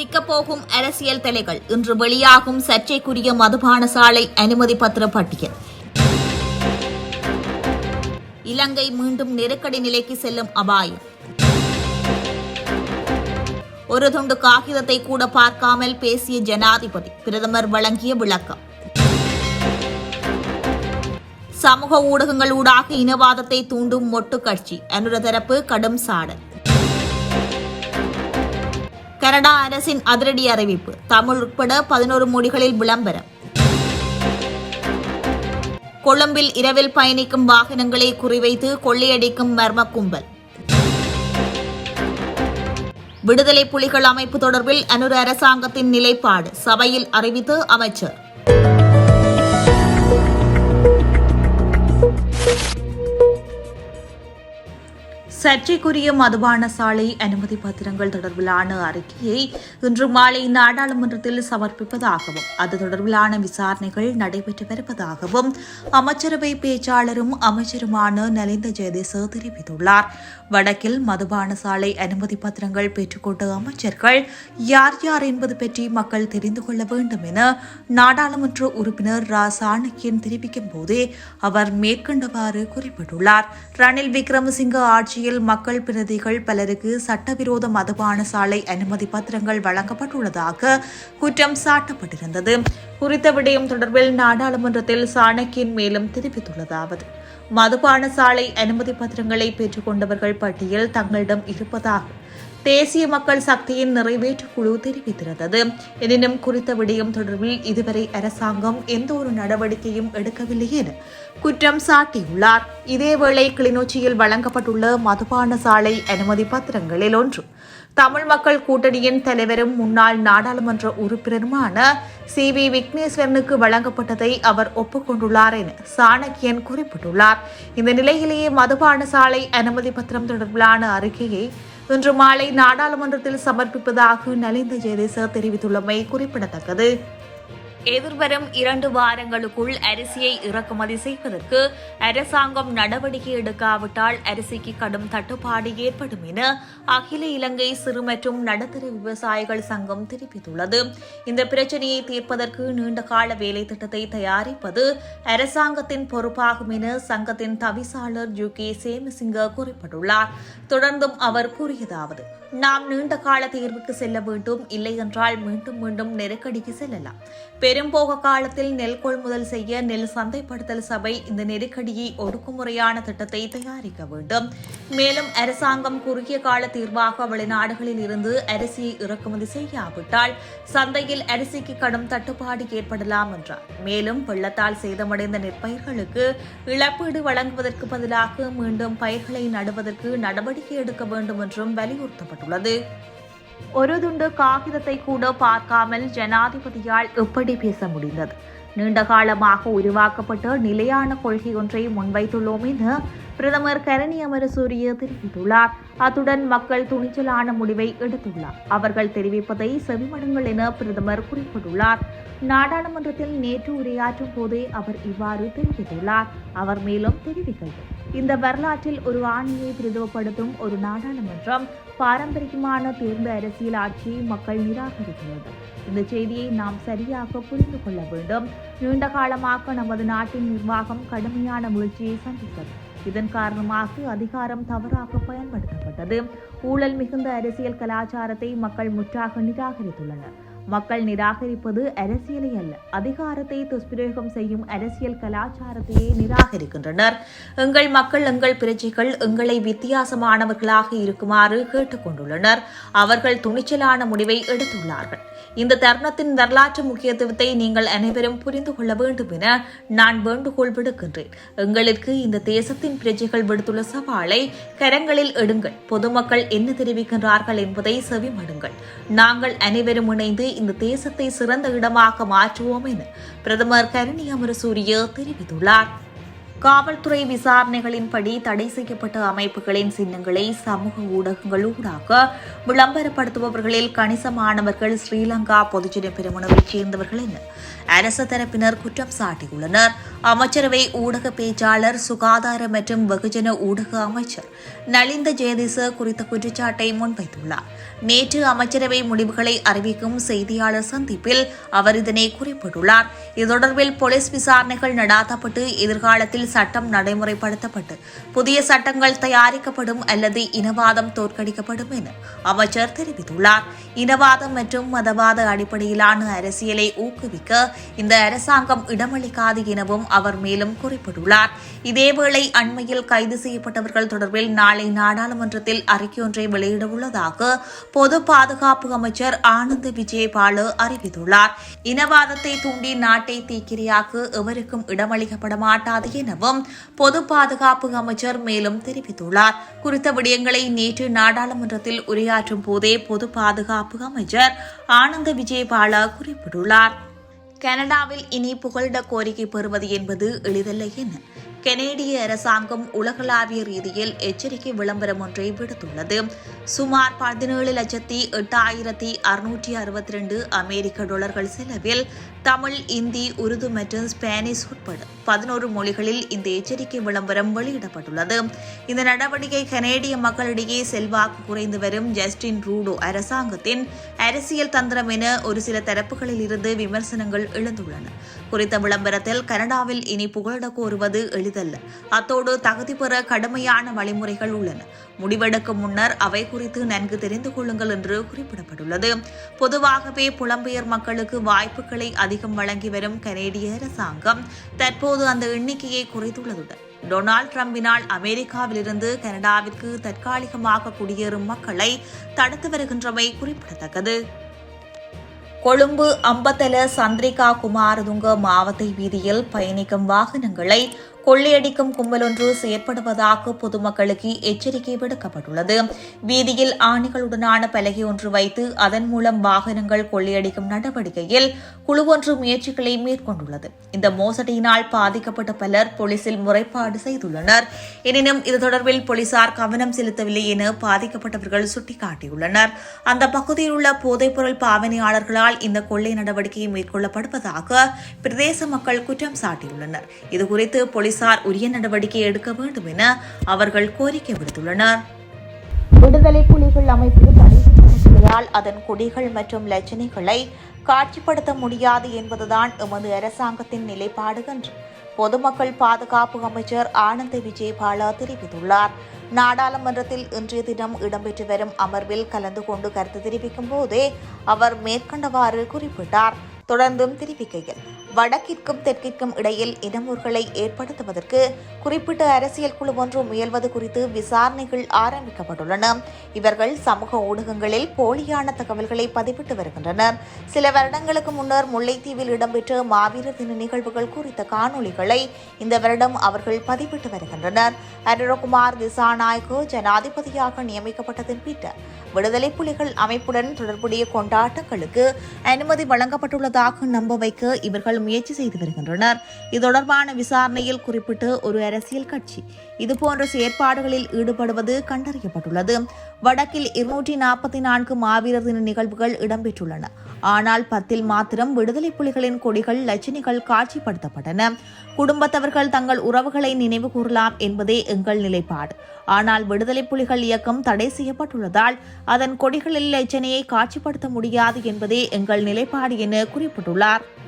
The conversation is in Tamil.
சிக்கப்போகும் அரசியல் தலைகள் இன்று வெளியாகும் சர்ச்சைக்குரிய மதுபான சாலை அனுமதி பத்திர பட்டியல். இலங்கை மீண்டும் நெருக்கடி நிலைக்கு செல்லும் அபாயம். ஒரு துண்டு காகிதத்தை கூட பார்க்காமல் பேசிய ஜனாதிபதி பிரதமர் வழங்கிய விளக்கம். சமூக ஊடகங்கள் ஊடாக இனவாதத்தை தூண்டும் மொட்டு கட்சி அனுரதரப்பு கடும் சாடல். கனடா அரசின் அதிரடி அறிவிப்பு. தமிழ் உட்பட பதினோரு மொழிகளில் விளம்பரம். கொழும்பில் இரவில் பயணிக்கும் வாகனங்களை குறிவைத்து கொள்ளையடிக்கும் மர்ம கும்பல். விடுதலை புலிகள் அமைப்பு தொடர்பில் அனுர அரசாங்கத்தின் நிலைப்பாடு சபையில் அறிவித்து அமைச்சர். சர்ச்சைக்குரிய மதுபான சாலை அனுமதி பத்திரங்கள் தொடர்பிலான அறிக்கையை இன்று மாலை நாடாளுமன்றத்தில் சமர்ப்பிப்பதாகவும் அது தொடர்பிலான விசாரணைகள் நடைபெற்று வருவதாகவும் அமைச்சரவை பேச்சாளரும் அமைச்சருமான நலிந்த ஜெயதேச தெரிவித்துள்ளார். வடக்கில் மதுபான சாலை அனுமதி பத்திரங்கள் பெற்றுக்கொண்ட அமைச்சர்கள் யார் யார் என்பது பற்றி மக்கள் தெரிந்து கொள்ள வேண்டும் என நாடாளுமன்ற உறுப்பினர் ரா. சாணக்கியன் தெரிவிக்கும் போதே அவர் மேற்கண்டவாறு குறிப்பிட்டுள்ளார். ரணில் விக்ரமசிங்க ஆட்சியில் மக்கள் பிரதிகள் பலருக்கு சட்டவிரோத மதுபான சாலை அனுமதி பத்திரங்கள் வழங்கப்பட்டுள்ளதாக குற்றம் சாட்டப்பட்டிருந்தது. குறித்த விடயம் தொடர்பில் நாடாளுமன்றத்தில் சாணக்கியன் மேலும் தெரிவித்துள்ளதாவது. மதுபான சாலை அனுமதி பத்திரங்களை பெற்றுக்கொண்டவர்கள் பட்டியல் தங்களிடம் இருப்பதாக தேசிய மக்கள் சக்தியின் நிறைவேற்று குழு தெரிவித்திருந்தது. எனினும் குறித்த விடயம் தொடர்பில் இதுவரை அரசாங்கம் எந்த ஒரு நடவடிக்கையும் எடுக்கவில்லை என குற்றம் சாட்டியுள்ளார். இதேவேளை கிளிநொச்சியில் வழங்கப்பட்டுள்ள மதுபான சாலை அனுமதி பத்திரங்களில் ஒன்று. தமிழ் மக்கள் கூட்டணியின் தலைவரும் முன்னாள் நாடாளுமன்ற உறுப்பினருமான சி. வி. விக்னேஸ்வரனுக்கு வழங்கப்பட்டதை அவர் ஒப்புக்கொண்டுள்ளார் என சாணக்கியன் குறிப்பிட்டுள்ளார். இந்த நிலையிலேயே மதுபான சாலை அனுமதி பத்திரம் தொடர்பிலான அறிக்கையை இன்று மாலை நாடாளுமன்றத்தில் சமர்ப்பிப்பதாக நலிந்த ஜெயதேச தெரிவித்துள்ளமை குறிப்பிடத்தக்கது. எதிர்வரும் இரண்டு வாரங்களுக்குள் அரிசியை இறக்குமதி செய்வதற்கு அரசாங்கம் நடவடிக்கை எடுக்காவிட்டால் அரிசிக்கு கடும் தட்டுப்பாடு ஏற்படும் என அகில இலங்கை சிறு மற்றும் நடுத்தர விவசாயிகள் சங்கம் தெரிவித்துள்ளது. இந்த பிரச்சனையை தீர்ப்பதற்கு நீண்டகால வேலை திட்டத்தை தயாரிப்பது அரசாங்கத்தின் பொறுப்பாகும் என சங்கத்தின் தவிசாளர் ஜு கே சேமசிங்க குறிப்பிட்டுள்ளார். தொடர்ந்தும் அவர் கூறியதாவது நாம் நீண்ட கால தீர்வுக்கு செல்ல வேண்டும் இல்லை என்றால் மீண்டும் மீண்டும் நெருக்கடிக்கு செல்லலாம். பெரும்போக காலத்தில் நெல் கொள்முதல் செய்ய நெல் சந்தைப்படுத்தல் சபை இந்த நெருக்கடியை ஒடுக்குமுறையான திட்டத்தை தயாரிக்க வேண்டும். மேலும் அரசாங்கம் குறுகிய கால தீர்வாக வெளிநாடுகளில் இருந்து அரிசியை இறக்குமதி செய்யாவிட்டால் சந்தையில் அரிசிக்கு கடும் தட்டுப்பாடு ஏற்படலாம் என்றார். மேலும் வெள்ளத்தால் சேதமடைந்த நெற்பயிர்களுக்கு இழப்பீடு வழங்குவதற்கு பதிலாக மீண்டும் பயிர்களை நடுவதற்கு நடவடிக்கை எடுக்க வேண்டும் என்றும் வலியுறுத்தப்பட்டுள்ளது. ஒரு துண்டு காகிதத்தை கூட பார்க்காமல் ஜனாதிபதியால் எப்படி பேச முடிந்தது? நீண்ட காலமாக உருவாக்கப்பட்ட நிலையான கொள்கை ஒன்றை முன்வைத்துள்ளோம் என பிரதமர் கரணி அமரசூரிய தெரிவித்துள்ளார். அத்துடன் மக்கள் துணிச்சலான முடிவை எடுத்துள்ளார். அவர்கள் தெரிவிப்பதை செவிமடுங்கள் என பிரதமர் குறிப்பிட்டுள்ளார். நாடாளுமன்றத்தில் நேற்று உரையாற்றும் போதே அவர் இவ்வாறு தெரிவித்துள்ளார். அவர் மேலும் தெரிவிக்கையில் இந்த வரலாற்றில் ஒரு ஆணியை பிரதிவப்படுத்தும் ஒரு நாடாளுமன்றம் பாரம்பரியமான தேர்ந்த அரசியல் ஆட்சியை மக்கள் நிராகரித்துள்ளது இந்த செய்தியை நாம் சரியாக புரிந்து கொள்ள வேண்டும். நீண்ட காலமாக நமது நாட்டின் நிர்வாகம் கடுமையான வீழ்ச்சியை சந்தித்தது. இதன் காரணமாக அதிகாரம் தவறாக பயன்படுத்தப்பட்டது. ஊழல் மிகுந்த அரசியல் கலாச்சாரத்தை மக்கள் முற்றாக நிராகரித்துள்ளனர். மக்கள் நிராகரிப்பது அரசியலை அல்ல. அதிகாரத்தை துஷ்பிரயோகம் செய்யும் அரசியல் கலாச்சாரத்தையே நிராகரிக்கின்றனர். எங்கள் மக்கள் எங்கள் பிரஜைகள் எங்களை வித்தியாசமானவர்களாக இருக்குமாறு கேட்டுக்கொண்டுள்ளனர். அவர்கள் துணிச்சலான முடிவை எடுத்துள்ளார்கள். இந்த தருணத்தின் வரலாற்று முக்கியத்துவத்தை நீங்கள் அனைவரும் புரிந்து கொள்ள வேண்டும் என நான் வேண்டுகோள் விடுக்கின்றேன். எங்களுக்கு இந்த தேசத்தின் பிரஜைகள் விடுத்துள்ள சவாலை கரங்களில் எடுங்கள். பொதுமக்கள் என்ன தெரிவிக்கின்றார்கள் என்பதை செவிமடுங்கள். நாங்கள் அனைவரும் இணைந்து இந்த தேசத்தை சிறந்த இடமாக மாற்றுவோம் என பிரதமர் கரணி அமரசூரிய தெரிவித்துள்ளார். காவல்துறை விசாரணைகளின்படி தடை செய்யப்பட்ட அமைப்புகளின் சின்னங்களை சமூக ஊடகங்களூடாக விளம்பரப்படுத்துபவர்களில் கணிசமானவர்கள் ஸ்ரீலங்கா பொதுஜன பெருமனவைச் சேர்ந்தவர்கள் என அரசு தரப்பினர் குற்றம் சாட்டியுள்ளனர். அமைச்சரவை ஊடக பேச்சாளர் சுகாதார மற்றும் வெகுஜன ஊடக அமைச்சர் நலிந்த ஜெயதிச குறித்த குற்றச்சாட்டை முன்வைத்துள்ளார். நேற்று அமைச்சரவை முடிவுகளை அறிவிக்கும் செய்தியாளர் சந்திப்பில் அவர் இதனை குறிப்பிட்டுள்ளார். இது தொடர்பில் போலீஸ் விசாரணைகள் நடாத்தப்பட்டு எதிர்காலத்தில் சட்டம் நடைமுறைப்படுத்தப்பட்டு புதிய சட்டங்கள் தயாரிக்கப்படும் அல்லது இனவாதம் தோற்கடிக்கப்படும் என அமைச்சர் தெரிவித்துள்ளார். இனவாதம் மற்றும் மதவாத அடிப்படையிலான அரசியலை ஊக்குவிக்க இந்த அரசாங்கம் இடமளிக்காது எனவும் அவர் மேலும் குறிப்பிட்டுள்ளார். இதேவேளை அண்மையில் கைது செய்யப்பட்டவர்கள் தொடர்பில் நாளை நாடாளுமன்றத்தில் அறிக்கை ஒன்றை வெளியிடவுள்ளதாக பொது பாதுகாப்பு அமைச்சர் ஆனந்த் விஜயபாலு அறிவித்துள்ளார். இனவாதத்தை தூண்டி நாட்டை தீக்கிரியாக்க எவருக்கும் இடமளிக்கப்பட மாட்டாது எனவும் பொது பாதுகாப்பு அமைச்சர் மேலும் தெரிவித்துள்ளார். குறித்த விடயங்களை நேற்று நாடாளுமன்றத்தில் உரையாற்றும் போதே பொது பாதுகாப்பு அமைச்சர் ஆனந்த விஜயபால குறிப்பிட்டுள்ளார். கனடாவில் இனி புகலிட கோரிக்கை பெறுவது என்பது எளிதல்ல என கெனேடிய அரசாங்கம் உலகளாவிய ரீதியில் எச்சரிக்கை விளம்பரம் ஒன்றை விடுத்துள்ளது. சுமார் பதினேழு லட்சத்தி எட்டாயிரத்தி அறுநூற்றி அறுபத்தி ரெண்டு அமெரிக்க டாலர்கள் செலவில் தமிழ் இந்தி உருது மற்றும் ஸ்பானிஷ் உட்பட பதினோரு மொழிகளில் இந்த எச்சரிக்கை விளம்பரம் வெளியிடப்பட்டுள்ளது. இந்த நடவடிக்கை கனேடிய மக்களிடையே செல்வாக்கு குறைந்து வரும் ஜஸ்டின் ரூடோ அரசாங்கத்தின் அரசியல் தந்திரம் என ஒரு சில தரப்புகளில் இருந்து விமர்சனங்கள் எழுந்துள்ளன. குறித்த விளம்பரத்தில் கனடாவில் இனி புகலிட கோருவது எளிதல்ல. அத்தோடு தகுதி பெற கடுமையான வழிமுறைகள் உள்ளன. முடிவெடுக்கும் முன்னர் அவை குறித்து நன்கு தெரிந்து கொள்ளுங்கள் என்று குறிப்பிடப்பட்டுள்ளது. பொதுவாகவே புலம்பெயர் மக்களுக்கு வாய்ப்புகளை அதிகம் வழங்கி வரும் கனேடிய அரசாங்கம் தற்போது அந்த எண்ணிக்கையை குறைத்துள்ளதுடன் டொனால்ட் ட்ரம்பினால் அமெரிக்காவிலிருந்து கனடாவிற்கு தற்காலிகமாக குடியேறும் மக்களை தடுத்து வருகின்றமை குறிப்பிடத்தக்கது. கொழும்பு அம்பத்தல சந்திரிகா குமாரதுங்க மாவட்ட வீதியில் பயணிக்கும் வாகனங்களை கொள்ளையடிக்கும் கும்பலொன்று செயற்படுவதாக பொதுமக்களுக்கு எச்சரிக்கை விடுக்கப்பட்டுள்ளது. வீதியில் ஆணிகளுடனான பலகை ஒன்று வைத்து அதன் மூலம் வாகனங்கள் கொள்ளையடிக்கும் நடவடிக்கையில் குழு ஒன்று முயற்சிகளை மேற்கொண்டுள்ளது. இந்த மோசடியினால் பாதிக்கப்பட்ட பலர் போலீசில் முறைப்பாடு செய்துள்ளனர். எனினும் இது தொடர்பில் போலீசார் கவனம் செலுத்தவில்லை என பாதிக்கப்பட்டவர்கள் சுட்டிக்காட்டியுள்ளனர். அந்த பகுதியில் உள்ள போதைப்பொருள் பாவனையாளர்களால் இந்த கொள்ளை நடவடிக்கை மேற்கொள்ளப்படுவதாக பிரதேச மக்கள் குற்றம் சாட்டியுள்ளனர். இதுகுறித்து போலீசார் உரிய நடவடிக்கை எடுக்க வேண்டும் என அவர்கள் கோரிக்கை விடுத்துள்ளனர். விடுதலை புலிகள் அமைப்பு அதன் கொடிகள் மற்றும் லட்சணைகளை காட்சிப்படுத்த முடியாது என்பதுதான் எமது அரசாங்கத்தின் நிலைப்பாடு என்று பொதுமக்கள் பாதுகாப்பு அமைச்சர் ஆனந்த விஜயபாலா தெரிவித்துள்ளார். நாடாளுமன்றத்தில் இன்றைய தினம் இடம்பெற்று வரும் அமர்வில் கலந்து கொண்டு கருத்து தெரிவிக்கும் போதே அவர் மேற்கண்டவாறு குறிப்பிட்டார். தொடர்ந்தும் தெரிவிக்கையில் வடக்கிற்கும் தெற்கிற்கும் இடையில் இனமுறுகளை ஏற்படுத்துவதற்கு குறிப்பிட்ட அரசியல் குழு ஒன்று முயல்வது குறித்து விசாரணைகள் ஆரம்பிக்கப்பட்டுள்ளன. இவர்கள் சமூக ஊடகங்களில் போலியான தகவல்களை பதிவிட்டு வருகின்றனர் சில வருடங்களுக்கு முன்னர் முல்லைத்தீவில் இடம்பெற்ற மாவீரர் தின நிகழ்வுகள் குறித்த காணொளிகளை இந்த வருடம் அவர்கள் பதிவிட்டு வருகின்றனர். அருணகுமார் திசாநாயக்கு ஜனாதிபதியாக நியமிக்கப்பட்டதன் பின்னர் விடுதலை புலிகள் அமைப்புடன் தொடர்புடைய கொண்டாட்டங்களுக்கு அனுமதி வழங்கப்பட்டுள்ளதாக நம்ப வைக்க இவர்கள் முயற்சி செய்து வருகின்றனர். இது தொடர்பான விசாரணையில் குறிப்பிட்டு ஒரு அரசியல் கட்சி இதுபோன்ற செயற்பாடுகளில் ஈடுபடுவது கண்டறியப்பட்டுள்ளது. வடக்கில் இருநூற்றி நாற்பத்தி நான்கு மாவீரர் தின நிகழ்வுகள் இடம்பெற்றுள்ளன. ஆனால் பத்தில் மாத்திரம் விடுதலை புலிகளின் கொடிகள் லட்சணிகள் காட்சிப்படுத்தப்பட்டன. குடும்பத்தவர்கள் தங்கள் உறவுகளை நினைவு கூறலாம் என்பதே எங்கள் நிலைப்பாடு. ஆனால் விடுதலை புலிகள் இயக்கம் தடை செய்யப்பட்டுள்ளதால் அதன் கொடிகளில் லட்சணையை காட்சிப்படுத்த முடியாது என்பதே எங்கள் நிலைப்பாடு என குறிப்பிட்டுள்ளார்.